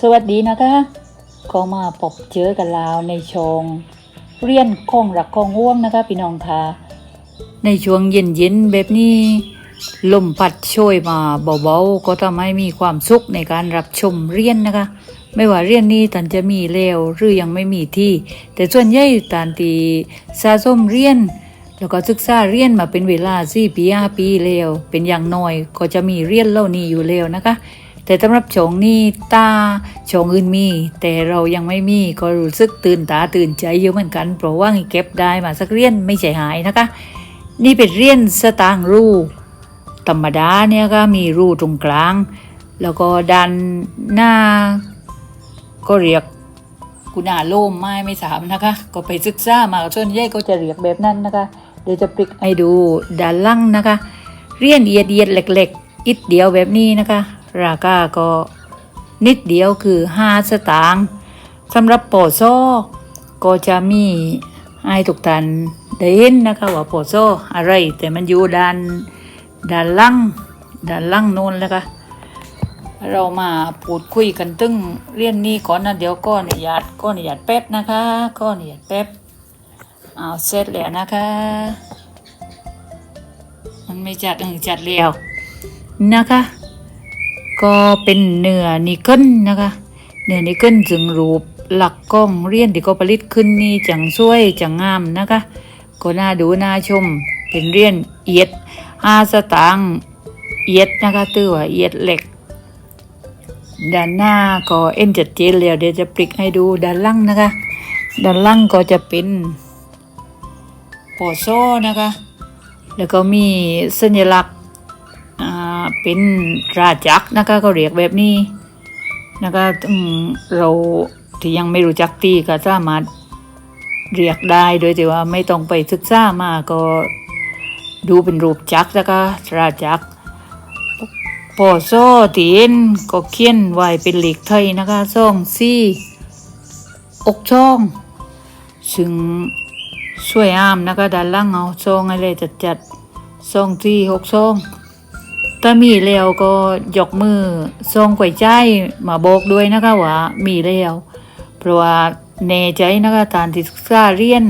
สวัสดีนะคะก็มาพบเจอกันแล้วในช่วงเรียนข้องรักข้องห่วงนะคะพี่น้องคะในช่วงเย็นๆแบบนี้ลมพัดโชยมาเบาๆก็ทำให้มีความสุขในการรับชมเรียนนะคะ ไม่ว่าเรียนนี้ตันจะมีแล้วหรือยังไม่มีที่ แต่ส่วนใหญ่ตันตีสะสมเรียน แล้วก็ศึกษาเรียนมาเป็นเวลาสี่ปีห้าปีแล้วเป็นอย่างน้อยก็จะมีเรียนเล่านี้อยู่แล้วนะคะ แต่สำหรับชงนี่ตาชงอื่นมี แต่เรายังไม่มีก็รู้สึกตื่นตาตื่นใจเยอะเหมือนกันเพราะว่าเก็บได้มาสักเรียนไม่ใช่หายนะคะ นี่เป็นเรียนสตางรูธรรมดาเนี่ยก็มีรูตรงกลาง แล้วก็ด้านหน้าก็เรียกกุณาโลมไม้ไม่สามนะคะ ก็ไปศึกษามาส่วนใหญ่ก็จะเรียกแบบนั้นนะคะ เดี๋ยวจะปลิกให้ดูด้านล่างนะคะ เรียนเอียดเอียดๆเล็กๆ อิดเดียวแบบนี้นะคะ ราคาก็นิดเดียวคือห้าสตางค์สำหรับโปอโซก็จะมีให้ทุกท่านได้เห็นนะคะว่าโปอโซอะไรแต่มันอยู่ด้านด้านล่างด้านล่างโน้นแล้วค่ะเรามาพูดคุยกันตึ้งเรียนนี้ก่อนนะเดี๋ยวก็อนุญาตก็อนุญาตแป๊บนะคะก็อนุญาตแป๊บเอาเสร็จแล้วนะคะ มันไม่จัดเออจัดแล้วนะคะ ก็เป็นเนื้อนิกเกิลนะคะ เนื้อนิกเกิลจึงรูปหลักกล้องเรียนที่ก็ผลิตขึ้นนี่จังสวยจังงามนะคะ ก็น่าดูน่าชมเป็นเรียนเอียดอาสตางเอียดนะคะตื้อว่าเอียดเหล็กด้านหน้าก็เอ็นจัดเจนแล้วเดี๋ยวจะปลิกให้ดูด้านล่างนะคะ ด้านล่างก็จะเป็นโปโซ่นะคะ แล้วก็มีสัญลักษณ์ เป็นราจักนะคะก็เรียกแบบนี้นะคะเราที่ยังไม่รู้จักตีก็สามารถเรียกได้โดยที่ว่าไม่ต้องไปศึกษามาก็ดูเป็นรูปจักรนะคะราจักรปอโซตีนก็เขียนไว้เป็นเหล็กไทยนะคะซ่องซี่อกช่องซึ่งสวยงามนะคะด้านล่างเอาซองอะไรจัดจัดๆซองที่หกซอง ถ้ามีแล้วก็ยกมือซองก๋วยใจมาบอกด้วยนะคะว่ามีแล้วเพราะว่าแน่ใจนะคะตานที่ศึกษาเรียน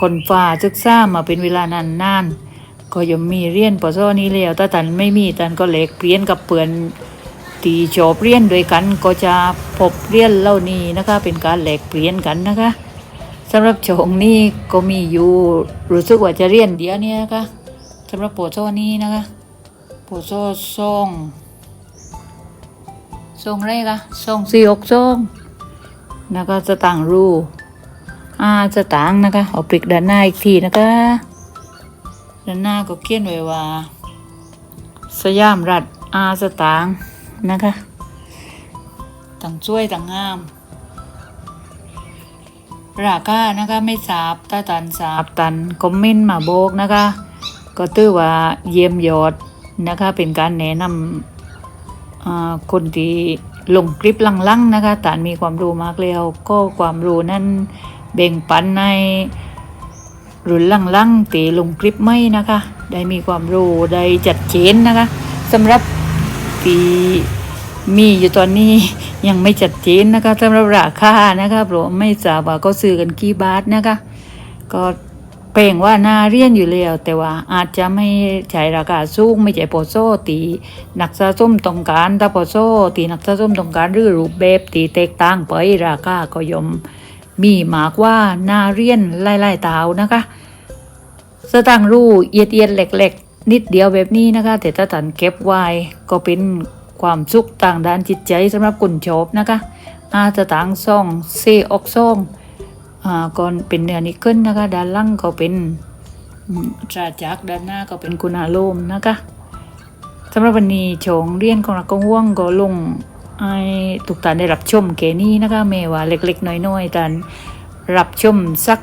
คนฝ่าศึกษามาเป็นเวลานานนานๆก็ยังมีเรียนปอซอนี้แล้วถ้าตันไม่มีตันก็เหล็กเปลี่ยนกับเปือนตีจบเรียนด้วยกันก็จะพบเรียนเล่านี้นะคะ เป็นการแหลกเปลี่ยนกันนะคะสำหรับโฉงนี้ก็มีอยู่รู้สึกว่าจะเรียนเดียวเนี่ยนะคะสำหรับปอซอนี้นะคะ ปอซอซองซองอะไรคะซองสี่หกซองแล้วก็สตางค์รูอาสตางค์นะคะเอาปลิกด้านหน้าอีกทีนะคะด้านหน้าก็เขียนไว้ว่า สยามรัฐอาสตางค์นะคะต่างช่วยต่างงาม ราคานะคะไม่สาบถ้าตันสาบตันคอมเมนต์มาโบกนะคะ ก็ตื้อว่าเยี่ยมยอด นะคะ เป็นการแนะนำอ่าคนที่ลงคลิปลังๆนะคะตานมีความรู้มากแล้วก็ความรู้นั้นแบ่งปันในรุ่นลังๆตีลงคลิปไม่นะคะ ได้มีความรู้ได้จัดเจนนะคะสำหรับที่มีอยู่ตอนนี้ยังไม่จัดเจนนะคะสำหรับราคานะคะเพราะไม่ทราบว่าก็ซื้อกันกี่บาทนะคะ ก็ เปล่งว่าน่าเรียนอยู่แล้วแต่ว่าอาจจะไม่ใช้ราคาสูงไม่ใช่โปรโซตีนักสะสมต้องการถ้าโปโซตีนักสะสมต้องการหรือรูปแบบตีแตกต่างไปราคาก็ยอมมีมากว่าน่าเรียนไล่ๆตาวนะคะสตางรูเอียดเอียดๆเล็กๆ นิดเดียวแบบนี้นะคะ แต่ถ้าตันเก็บไว้ก็เป็นความสุขต่างด้านจิตใจสำหรับคนชอบนะคะอาสตางซ่องเซออกซ่องอ่า ก่อนเป็นเนื้อนิกเกิลนะคะ ด้านล่างก็เป็นตราจักด้านหน้าก็เป็นกุณาโลมนะคะสำหรับวันนี้โฉงเรียนของนักกงว่วงก็ลงให้ทุกท่านได้รับชมแค่นี้นะคะแม้ว่าเล็กๆ น้อยๆท่านรับชมสัก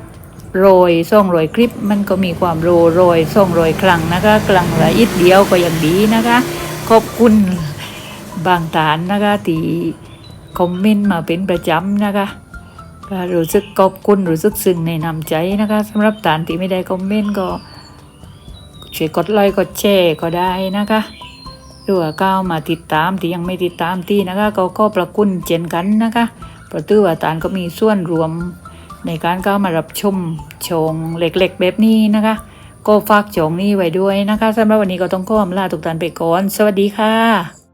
โรยส่องโรยคลิป มันก็มีความโรยโรยส่องโรยครั้งนะคะครั้งละอิดเดียวก็ยังดีนะคะ ขอบคุณบางฐานนะคะที่คอมเมนต์มาเป็นประจำนะคะ ก็รู้สึกขอบคุณรู้สึกซึ้งในน้ำใจนะคะสำหรับฐานที่ไม่ได้คอมเมนต์ก็ช่วยกดไลค์กดแชร์ก็ได้นะคะหรือว่าก้าวมาติดตามที่ยังไม่ติดตามที่นะคะก็ก็ประคุณเจนกันนะคะเพราะตื้อว่าตานก็มีส่วนรวม ในการเข้าวมารับชมชงเล็กๆแบบนี้นะคะ ก็ฝากชงนี้ไว้ด้วยนะคะสำหรับวันนี้ก็ต้องขออำลาทุกท่านไปก่อน สวัสดีค่ะ